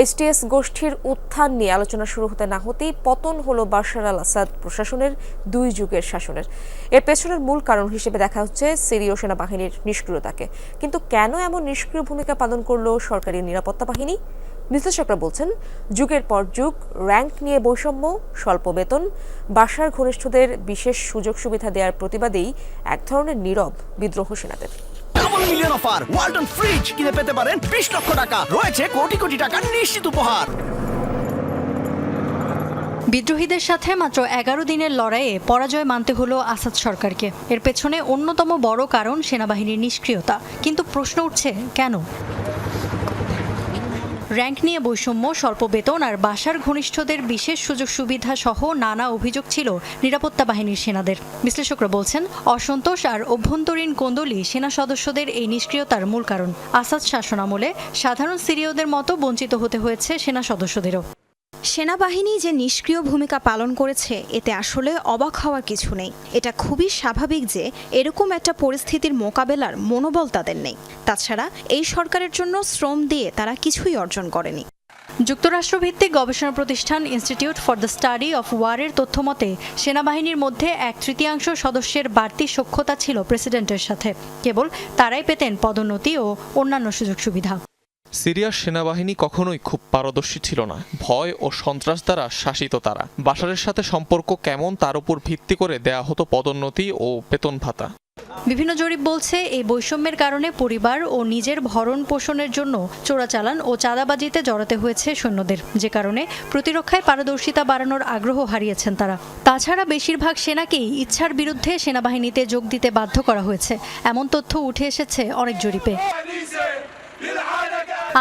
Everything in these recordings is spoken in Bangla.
এইচটিএস গোষ্ঠীর উত্থান নিয়ে আলোচনা শুরু হতে না হতেই পতন হলো বাশার আল আসাদ প্রশাসনের দুই যুগের শাসনের। এর পেছনের মূল কারণ হিসেবে দেখা হচ্ছে সিরীয় সেনাবাহিনীর নিষ্ক্রিয়তাকে। কিন্তু কেন এমন নিষ্ক্রিয় ভূমিকা পালন করল সরকারি নিরাপত্তা বাহিনী? বিশ্লেষকরা বলছেন, যুগের পর যুগ, র্যাঙ্ক নিয়ে বৈষম্য, স্বল্প বেতন বাসার ঘনিষ্ঠদের বিশেষ সুযোগ সুবিধা দেওয়ার প্রতিবাদেই এক ধরনের নীরব বিদ্রোহ সেনাদের। মিলিয়ন অফার ওয়ালটন ফ্রিজ কিনে পেতে পারেন বিশ লক্ষ টাকা। রয়েছে কোটি কোটি নিশ্চিত উপহার। বিদ্রোহীদের সাথে মাত্র এগারো দিনের লড়াইয়ে পরাজয় মানতে হলো আসাদ সরকারকে। এর পেছনে অন্যতম বড় কারণ সেনাবাহিনীর নিষ্ক্রিয়তা। কিন্তু প্রশ্ন উঠছে, কেন? র্যাঙ্ক নিয়ে বৈষম্য, স্বল্প বেতন আর বাসার ঘনিষ্ঠদের বিশেষ সুযোগ সুবিধা সহ নানা অভিযোগ ছিল নিরাপত্তা বাহিনীর সেনাদের। বিশ্লেষকরা বলছেন, অসন্তোষ আর অভ্যন্তরীণ কোন্দলই সেনা সদস্যদের এই নিষ্ক্রিয়তার মূল কারণ। আসাদ শাসনামলে সাধারণ সিরিয়দের মতো বঞ্চিত হতে হয়েছে সেনা সদস্যদেরও। সেনাবাহিনী যে নিষ্ক্রিয় ভূমিকা পালন করেছে, এতে আসলে অবাক হওয়ার কিছু নেই। এটা খুবই স্বাভাবিক যে এরকম একটা পরিস্থিতির মোকাবেলার মনোবল তাদের নেই। তাছাড়া এই সরকারের জন্য শ্রম দিয়ে তারা কিছুই অর্জন করেনি। যুক্তরাষ্ট্রভিত্তিক গবেষণা প্রতিষ্ঠান institute for the study of ওয়ারের তথ্যমতে সেনাবাহিনীর মধ্যে এক তৃতীয়াংশ সদস্যের বাড়তি সখ্যতা ছিল প্রেসিডেন্টের সাথে। কেবল তারাই পেতেন পদোন্নতি ও অন্যান্য সুযোগ সুবিধা। সিরিয়ার সেনাবাহিনী কখনোই খুব পারদর্শী ছিল না। ভয় ও সন্ত্রাস দ্বারা শাসিত তারা। বাশারের সাথে সম্পর্ক কেমন তার উপর ভিত্তি করে দেয়া হতো পদোন্নতি ও বেতন ভাতা। বিভিন্ন জরিপ বলছে, এই বৈষম্যের কারণে পরিবার ও নিজের ভরণ পোষণের জন্য চোরাচালান ও চাঁদাবাজিতে জড়াতে হয়েছে সৈন্যদের। যে কারণে প্রতিরক্ষায় পারদর্শিতা বাড়ানোর আগ্রহ হারিয়েছেন তারা। তাছাড়া বেশিরভাগ সেনাকেই ইচ্ছার বিরুদ্ধে সেনাবাহিনীতে যোগ দিতে বাধ্য করা হয়েছে। এমন তথ্য উঠে এসেছে অনেক জরিপে।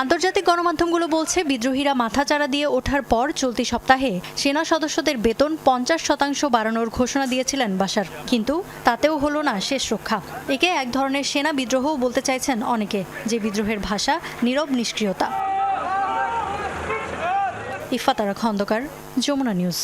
আন্তর্জাতিক গণমাধ্যমগুলো বলছে, বিদ্রোহীরা মাথাচাড়া দিয়ে ওঠার পর চলতি সপ্তাহে সেনা সদস্যদের বেতন পঞ্চাশ শতাংশ বাড়ানোর ঘোষণা দিয়েছিলেন বাসার কিন্তু তাতেও হলো না শেষ রক্ষা। একে এক ধরনের সেনা বিদ্রোহও বলতে চাইছেন অনেকে, যে বিদ্রোহের ভাষা নীরব নিষ্ক্রিয়তা। ইফাতারা খন্দকার যমুনা নিউজ।